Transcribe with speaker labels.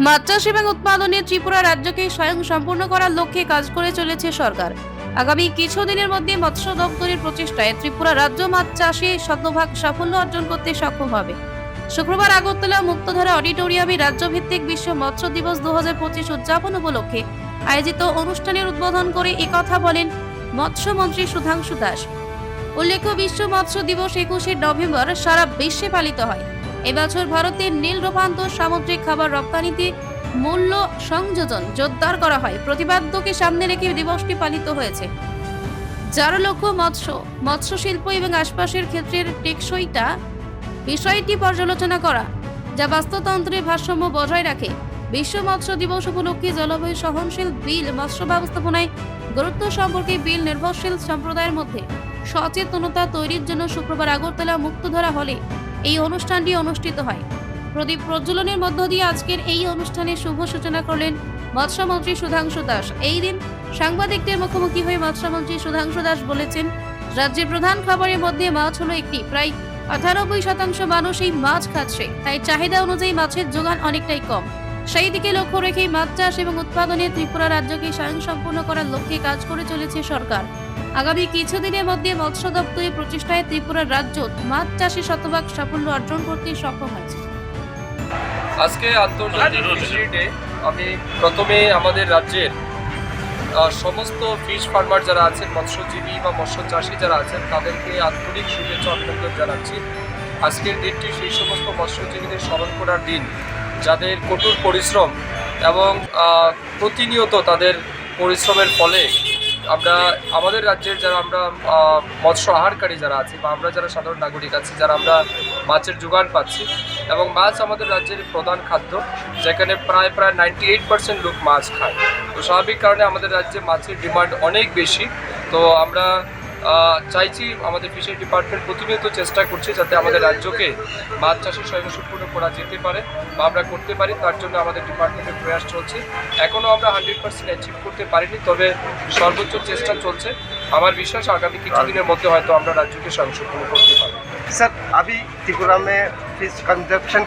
Speaker 1: চাষ এবং উৎপাদনে ত্রিপুরা রাজ্যকে স্বয়ং সম্পূর্ণ করার লক্ষ্যে কাজ করে চলেছে সরকার। আগামী কিছুদিনের মধ্যে মৎস্য দপ্তরের প্রচেষ্টায় ত্রিপুরা রাজ্য মাছ চাষে শতভাগ সাফল্য অর্জন করতে সক্ষম হবে। শুক্রবার আগরতলা মুক্তধারা অডিটোরিয়ামে রাজ্যভিত্তিক বিশ্ব মৎস্য দিবস দু হাজার পঁচিশ উদযাপন উপলক্ষে আয়োজিত অনুষ্ঠানের উদ্বোধন করে একথা বলেন মৎস্যমন্ত্রী সুধাংশু দাস। উল্লেখ্য, বিশ্ব মৎস্য দিবস একুশে নভেম্বর সারা বিশ্বে পালিত হয়। এবছর ভারতের নীল রূপান্তর সামুদ্রিক খাবার রপ্তানিতে মূল্য সংযোজন জোরদার করা হয়। প্রতিবাদ্যকে সামনে রেখে দিবসটি পালিত হয়েছে। যার লক্ষ্য মৎস্য মৎস্য শিল্প এবং আশপাশের ক্ষেত্রের টেকসইটা বিষয়টি পর্যালোচনা করা, যা বাস্তুতন্ত্রের ভারসাম্য বজায় রাখে। বিশ্ব মৎস্য দিবস উপলক্ষে জলবায়ু সহনশীল বিল মৎস্য ব্যবস্থাপনায় গুরুত্ব সম্পর্কে বিল নির্ভরশীল সম্প্রদায়ের মধ্যে সচেতনতা তৈরির জন্য শুক্রবার আগরতলা মুক্তধারা হলে এই অনুষ্ঠানটি অনুষ্ঠিত হয়। প্রদীপ প্রজ্বলনের মধ্য দিয়ে আজকের এই অনুষ্ঠানে শুভ সূচনা করলেন মৎস্যমন্ত্রী সুধাংশু দাস। এই দিন সাংবাদিকদের মুখোমুখি হয়ে মৎস্যমন্ত্রী সুধাংশু দাস বলেছেন, রাজ্যের প্রধান খাবারের মধ্যে মাছ হলো একটি। প্রায় আঠানব্বই শতাংশ মানুষ এই মাছ খাচ্ছে, তাই চাহিদা অনুযায়ী মাছের যোগান অনেকটাই কম। সেই দিকে লক্ষ্য রেখেই মাছ চাষ এবং উৎপাদনে ত্রিপুরা রাজ্যকে স্বয়ংসম্পূর্ণ করার লক্ষ্যে কাজ করে চলেছে সরকার। আগামী কিছুদিনের মধ্যে মৎস্য দপ্তরের প্রচেষ্টায় ত্রিপুরার রাজ্য মাছ চাষে শতভাগ সাফল্য অর্জন করতে সক্ষম হয়েছে।
Speaker 2: আজকে আন্তর্জাতিক ফিশারি ডে আমি প্রথমে আমাদের রাজ্যের সমস্ত ফিশ ফার্মার যারা আছেন মৎস্যজীবী বা মৎস্য চাষী যারা আছেন তাদেরকে আন্তরিক শুভেচ্ছা অভিনন্দন জানাচ্ছি। আজকের দিনটি সেই সমস্ত মৎস্যজীবীদের স্মরণ করার দিন, যাদের কঠোর পরিশ্রম এবং প্রতিনিয়ত তাদের পরিশ্রমের ফলে আমরা, আমাদের রাজ্যের যারা আমরা মৎস্য আহারকারী যারা আছি বা আমরা যারা সাধারণ নাগরিক আছি, যারা আমরা মাছের যোগান পাচ্ছি এবং মাছ আমাদের রাজ্যের প্রধান খাদ্য, যেখানে প্রায় প্রায় নাইনটি এইট পার্সেন্ট লোক মাছ খায়। তো স্বাভাবিক কারণে আমাদের রাজ্যে মাছের ডিমান্ড অনেক বেশি। তো আমরা চাইছি আমাদের ফিশারি ডিপার্টমেন্ট প্রতিনিয়ত চেষ্টা করছে যাতে আমাদের রাজ্যকে মাছ চাষে স্বয়ংসম্পূর্ণ করা যেতে পারে বা আমরা করতে পারি তার জন্য আমাদের ডিপার্টমেন্টের প্রয়াস চলছে এখনও আমরা হান্ড্রেড পার্সেন্ট অ্যাচিভ করতে পারিনি তবে সর্বোচ্চ চেষ্টা চলছে আমার বিশ্বাস আগামী কিছুদিনের মধ্যে হয়তো আমরা রাজ্যকে স্বয়ংসম্পূর্ণ করতে পারবো
Speaker 3: सर अभी त्रिपुरा में फिश कंजप्शन